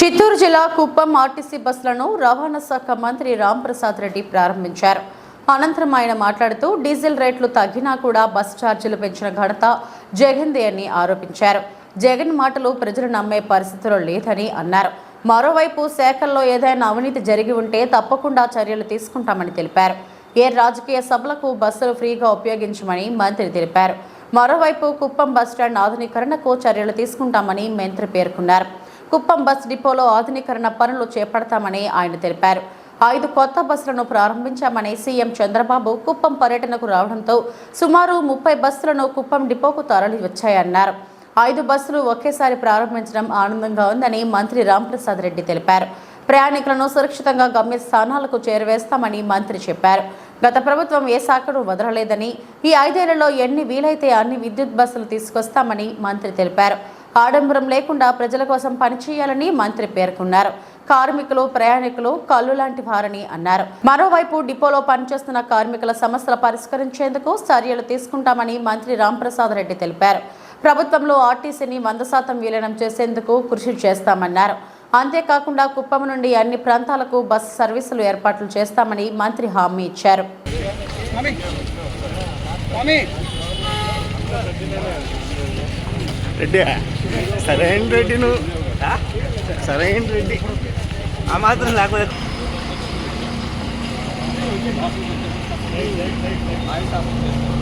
చిత్తూరు జిల్లా కుప్పం ఆర్టీసీ బస్సులను రవాణా శాఖ మంత్రి రాంప్రసాద్ రెడ్డి ప్రారంభించారు. అనంతరం ఆయన మాట్లాడుతూ డీజిల్ రేట్లు తగ్గినా కూడా బస్ ఛార్జీలు పెంచిన ఘనత జగన్దే అని ఆరోపించారు. జగన్ మాటలు ప్రజలు నమ్మే పరిస్థితిలో లేదని అన్నారు. మరోవైపు శాఖల్లో ఏదైనా అవినీతి జరిగి ఉంటే తప్పకుండా చర్యలు తీసుకుంటామని తెలిపారు. ఏ రాజకీయ సభలకు బస్సులు ఫ్రీగా ఉపయోగించమని మంత్రి తెలిపారు. మరోవైపు కుప్పం బస్టాండ్ ఆధునీకరణకు చర్యలు తీసుకుంటామని మంత్రి పేర్కొన్నారు. కుప్పం బస్ డిపోలో ఆధునీకరణ పనులు చేపడతామని ఆయన తెలిపారు. ఐదు కొత్త బస్సులను ప్రారంభించామని సీఎం చంద్రబాబు కుప్పం పర్యటనకు రావడంతో సుమారు ముప్పై బస్సులను కుప్పం డిపోకు తరలి వచ్చాయన్నారు ఐదు బస్సులు ఒకేసారి ప్రారంభించడం ఆనందంగా ఉందని మంత్రి రాంప్రసాద్ రెడ్డి తెలిపారు. ప్రయాణికులను సురక్షితంగా గమ్య స్థానాలకు చేరవేస్తామని మంత్రి చెప్పారు. గత ప్రభుత్వం ఏ శాఖను వదలలేదని ఈ ఐదేళ్ళలో ఎన్ని వీలైతే అన్ని విద్యుత్ బస్సులు తీసుకొస్తామని మంత్రి తెలిపారు. ఆడంబరం లేకుండా ప్రజల కోసం పనిచేయాలని మంత్రి పేర్కొన్నారు. కార్మికులు ప్రయాణికులు కళ్ళు లాంటి వారని అన్నారు. మరోవైపు డిపోలో పనిచేస్తున్న కార్మికుల సమస్యలు పరిష్కరించేందుకు చర్యలు తీసుకుంటామని మంత్రి రాంప్రసాద్ రెడ్డి తెలిపారు. ప్రభుత్వంలో ఆర్టీసీని వంద శాతం విలీనం చేసేందుకు కృషి చేస్తామన్నారు. అంతేకాకుండా కుప్పం నుండి అన్ని ప్రాంతాలకు బస్సు సర్వీసులు ఏర్పాట్లు చేస్తామని మంత్రి హామీ ఇచ్చారు. రెడ్డి సరైన రెడ్డి నువ్వు సరైన రెడ్డి ఆ మాత్రం లేకపోతే Thank you.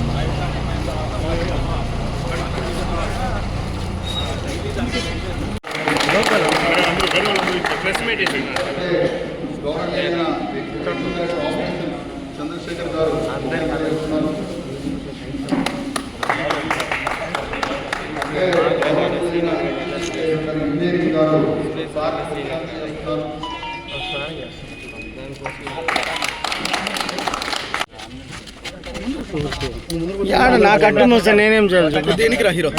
గారు. యాడ నాకు అడ్డు మోసా నేనేం చేయాలి చెప్పు? దేనికి రా హీరో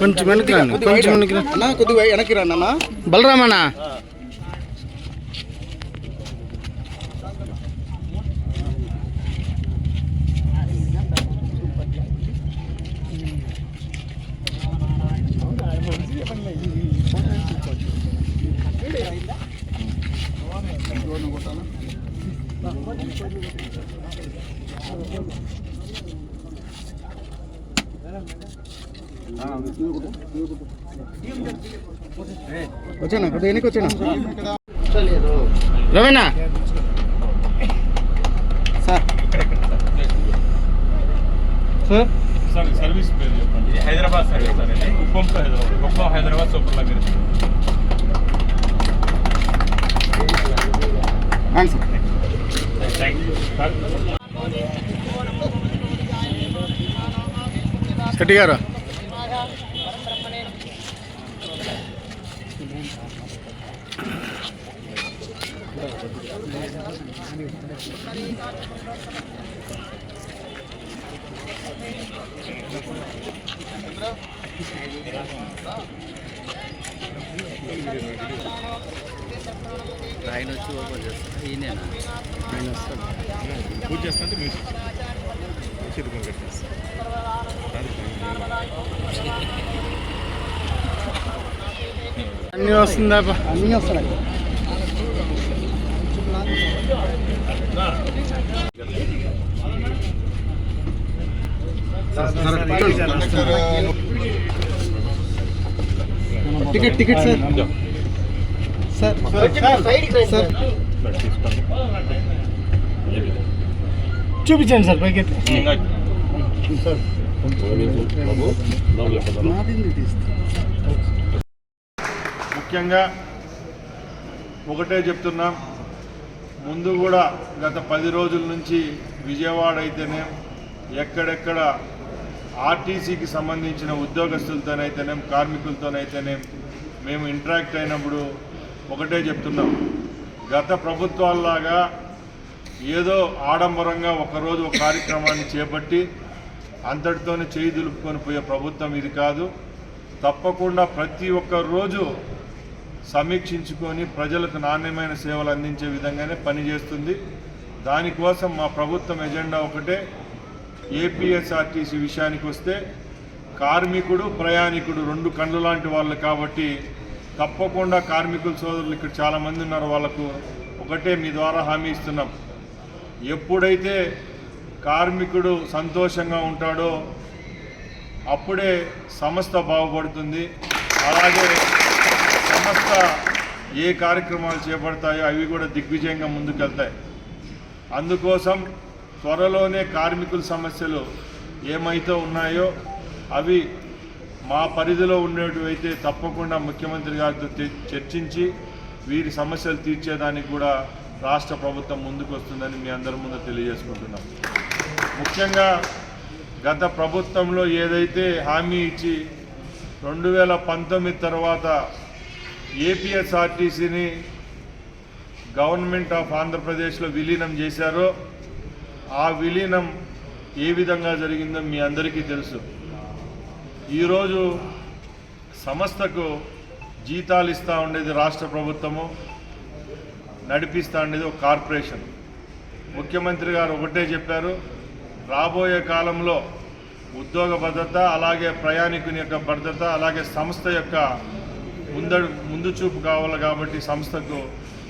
కొంచెం వెనక్కి రాను కొంచెం వెనక్కి రా కొద్దిగా వెనక్కి బలరామన్న వచ్చానా కొద్దిగా వెనక్కి వచ్చానా రవేనా సార్ సార్ సార్ సర్వీస్ పేరు చెప్పండి ఇది హైదరాబాద్ సర్వీస్ సార్ ఇది Kuppam to Hyderabad Kuppam Hyderabad super luxury రండి sir thank you sir Shetty గారు. ఆయన వచ్చి ఓపెన్ చేస్తారు ఈయనేనా పూజ చేస్తుంటే మీరు చేతుకొని కట్టేస్తారు అన్నీ వస్తుందా బా? అన్నీ వస్తున్నాయి ticket ticket sir sir sir చూపించండి సార్ పైకి ఎత్తి. నాదింది తీస్తా ముఖ్యంగా ఒకటే చెప్తున్నాం. ముందు కూడా గత పది రోజుల నుంచి విజయవాడ అయితేనే ఎక్కడెక్కడ ఆర్టీసీకి సంబంధించిన ఉద్యోగస్తులతోనైతేనేం కార్మికులతోనైతేనేం మేము ఇంటరాక్ట్ అయినప్పుడు ఒకటే చెప్తున్నాం. గత ప్రభుత్వాల్లాగా ఏదో ఆడంబరంగా ఒకరోజు ఒక కార్యక్రమాన్ని చేపట్టి అంతటితోనే చేయి దులుపుకొని పోయే ప్రభుత్వం ఇది కాదు. తప్పకుండా ప్రతి ఒక్క రోజు సమీక్షించుకొని ప్రజలకు నాణ్యమైన సేవలు అందించే విధంగానే పనిచేస్తుంది దానికోసం మా ప్రభుత్వం ఎజెండా ఒకటే. ఏపీఎస్ఆర్టీసీ విషయానికి వస్తే కార్మికుడు ప్రయాణికుడు రెండు కండ్లు లాంటి వాళ్ళు కాబట్టి తప్పకుండా కార్మికుల సోదరులు ఇక్కడ చాలామంది ఉన్నారు. వాళ్ళకు ఒకటే మీ ద్వారా హామీ ఇస్తున్నాం. ఎప్పుడైతే కార్మికుడు సంతోషంగా ఉంటాడో అప్పుడే సంస్థ బాగుపడుతుంది. అలాగే సంస్థ ఏ కార్యక్రమాలు చేపడతాయో అవి కూడా దిగ్విజయంగా ముందుకెళ్తాయి. అందుకోసం త్వరలోనే కార్మికుల సమస్యలు ఏమైతే ఉన్నాయో అవి మా పరిధిలో ఉండేటివైతే తప్పకుండా ముఖ్యమంత్రి గారితో చర్చించి వీరి సమస్యలు తీర్చేదానికి కూడా రాష్ట్ర ప్రభుత్వం ముందుకు వస్తుందని మీ అందరి ముందు తెలియజేసుకుంటున్నాం. ముఖ్యంగా గత ప్రభుత్వంలో ఏదైతే హామీ ఇచ్చి రెండు వేల పంతొమ్మిది తర్వాత ఏపీఎస్ఆర్టీసీని గవర్నమెంట్ ఆఫ్ ఆంధ్రప్రదేశ్లో విలీనం చేశారో ఆ విలీనం ఏ విధంగా జరిగిందో మీ అందరికీ తెలుసు. ఈరోజు సంస్థకు జీతాలు ఇస్తూ ఉండేది రాష్ట్ర ప్రభుత్వము నడిపిస్తూ ఉండేది ఒక కార్పొరేషన్. ముఖ్యమంత్రి గారు ఒకటే చెప్పారు రాబోయే కాలంలో ఉద్యోగ భద్రత అలాగే ప్రయాణికుని యొక్క భద్రత అలాగే సంస్థ యొక్క ముంద ముందు చూపు కావాలి కాబట్టి సంస్థకు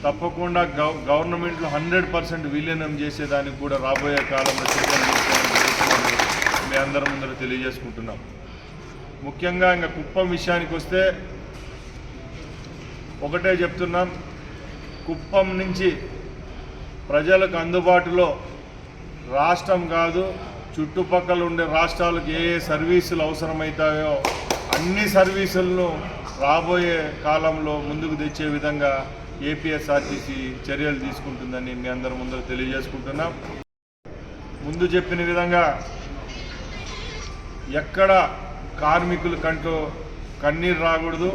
తప్పకుండా గవ గవర్నమెంట్లో హండ్రెడ్ పర్సెంట్ విలీనం చేసేదానికి కూడా రాబోయే కాలంలో మీ అందరి ముందర తెలియజేసుకుంటున్నాం. ముఖ్యంగా ఇంకా కుప్పం విషయానికి వస్తే ఒకటే చెప్తున్నాం. కుప్పం నుంచి ప్రజలకు అందుబాటులో రాష్ట్రం కాదు చుట్టుపక్కల ఉండే రాష్ట్రాలకు ఏ ఏ సర్వీసులు అవసరమవుతాయో అన్ని సర్వీసులను రాబోయే కాలంలో ముందుకు తెచ్చే విధంగా ఏపీఎస్ఆర్టీసీ చర్యలు తీసుకుంటుందని మీ అందరి ముందు తెలియజేసుకుంటున్నాం. ముందు చెప్పిన విధంగా ఎక్కడ కార్మికుల కంటూ కన్నీరు రాకూడదు.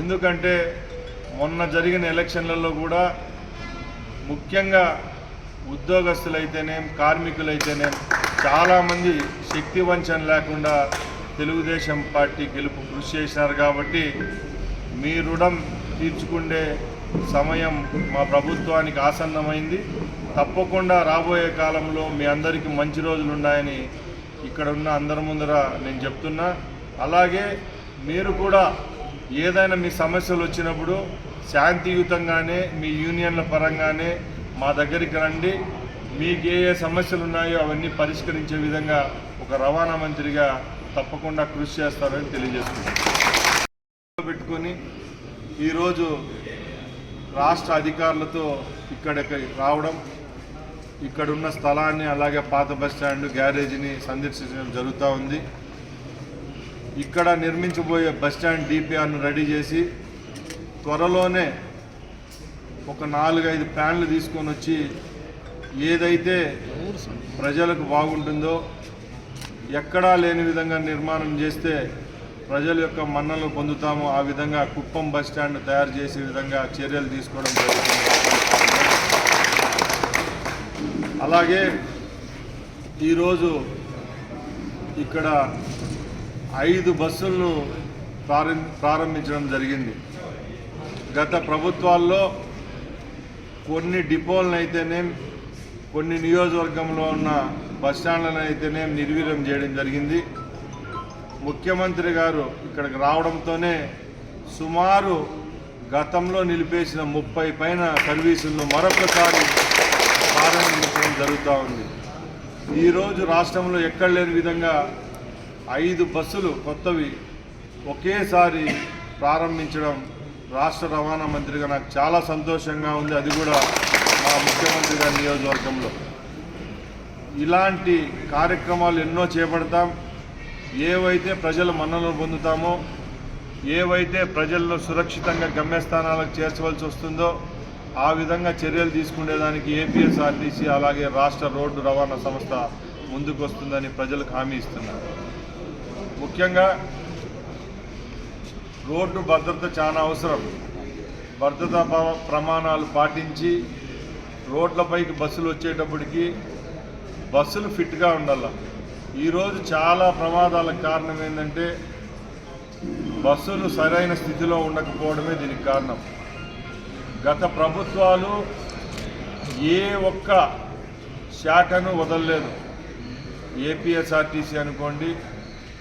ఎందుకంటే మొన్న జరిగిన ఎలక్షన్లలో కూడా ముఖ్యంగా ఉద్యోగస్తులైతేనేం కార్మికులైతేనేం చాలామంది శక్తి వంచన లేకుండా తెలుగుదేశం పార్టీ గెలుపు కృషి చేసినారు కాబట్టి మీ రుణం తీర్చుకునే సమయం మా ప్రభుత్వానికి ఆసన్నమైంది. తప్పకుండా రాబోయే కాలంలో మీ అందరికీ మంచి రోజులు ఉన్నాయని ఇక్కడ ఉన్న అందరి ముందర నేను చెప్తున్నా. అలాగే మీరు కూడా ఏదైనా మీ సమస్యలు వచ్చినప్పుడు శాంతియుతంగానే మీ యూనియన్ల పరంగానే మా దగ్గరికి రండి. మీకు ఏ ఏ సమస్యలు ఉన్నాయో అవన్నీ పరిష్కరించే విధంగా ఒక రవాణా మంత్రిగా తప్పకుండా కృషి చేస్తారని తెలియజేస్తున్నాను పెట్టుకొని ఈరోజు రాష్ట్ర అధికారులతో ఇక్కడికి రావడం ఇక్కడున్న స్థలాన్ని అలాగే పాత బస్ స్టాండ్ గ్యారేజీని సందర్శించడం జరుగుతూ ఉంది. ఇక్కడ నిర్మించబోయే బస్ స్టాండ్ డిపిఆర్ను రెడీ చేసి త్వరలోనే ఒక నాలుగైదు ప్లాన్లు తీసుకొని వచ్చి ఏదైతే ప్రజలకు బాగుంటుందో ఎక్కడా లేని విధంగా నిర్మాణం చేస్తే ప్రజల యొక్క మన్నలు పొందుతాము ఆ విధంగా కుప్పం బస్ స్టాండ్ తయారు చేసే విధంగా చర్యలు తీసుకోవడం జరుగుతుంది. అలాగే ఈరోజు ఇక్కడ ఐదు బస్సులను ప్రారం ప్రారంభించడం జరిగింది. గత ప్రభుత్వాల్లో కొన్ని డిపోలను అయితేనేం కొన్ని నియోజకవర్గంలో ఉన్న బస్ స్టాండ్లను అయితేనేం నిర్వీర్యం చేయడం జరిగింది. ముఖ్యమంత్రి గారు ఇక్కడికి రావడంతోనే సుమారు గతంలో నిలిపేసిన ముప్పై పైన సర్వీసులను మరొకసారి ప్రారంభించడం జరుగుతూ ఉంది. ఈరోజు రాష్ట్రంలో ఎక్కడ లేని విధంగా ఐదు బస్సులు కొత్తవి ఒకేసారి ప్రారంభించడం రాష్ట్ర రవాణా మంత్రిగా నాకు చాలా సంతోషంగా ఉంది. అది కూడా మా ముఖ్యమంత్రి గారి నియోజకవర్గంలో. ఇలాంటి కార్యక్రమాలు ఎన్నో చేపడతాం. ఏవైతే ప్రజల మన్నలు పొందుతామో ఏవైతే ప్రజలను సురక్షితంగా గమ్యస్థానాలకు చేర్చవలసి వస్తుందో ఆ విధంగా చర్యలు తీసుకునేదానికి ఏపీఎస్ఆర్టీసీ అలాగే రాష్ట్ర రోడ్డు రవాణా సంస్థ ముందుకు వస్తుందని ప్రజలకు హామీ ఇస్తున్నారు ముఖ్యంగా రోడ్డు భద్రత చాలా అవసరం. భద్రతా ప్ర- ప్రమాణాలు పాటించి రోడ్లపైకి బస్సులు వచ్చేటప్పటికి బస్సులు ఫిట్గా ఉండాలి. ఈరోజు చాలా ప్రమాదాలకు కారణం ఏంటంటే బస్సులు సరైన స్థితిలో ఉండకపోవడమే దీనికి కారణం. గత ప్రభుత్వాలు ఏ ఒక్క శాఖను వదలలేదు. ఏపీఎస్ఆర్టీసీ అనుకోండి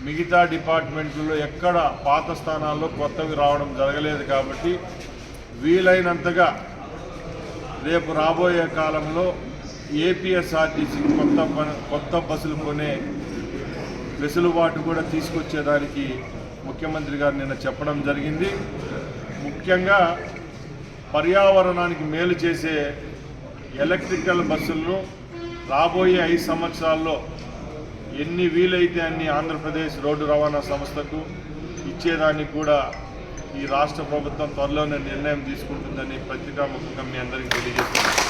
మిగతా డిపార్ట్మెంట్లలో ఎక్కడ పాత స్థానాల్లో కొత్తవి రావడం జరగలేదు కాబట్టి వీలైనంతగా రేపు రాబోయే కాలంలో ఏపీఎస్ఆర్టీసీ కొత్త కొత్త బస్సులు కొనే వెసులుబాటు కూడా తీసుకొచ్చేదానికి ముఖ్యమంత్రి గారు నిన్న చెప్పడం జరిగింది. ముఖ్యంగా పర్యావరణానికి మేలు చేసే ఎలక్ట్రికల్ బస్సులను రాబోయే ఐదు సంవత్సరాల్లో ఎన్ని వీలైతే అన్ని ఆంధ్రప్రదేశ్ రోడ్డు రవాణా సంస్థకు ఇచ్చేదానికి కూడా ఈ రాష్ట్ర ప్రభుత్వం త్వరలోనే నిర్ణయం తీసుకుంటుందని పత్రికాముఖంగా మీ అందరికీ తెలియజేస్తున్నాను.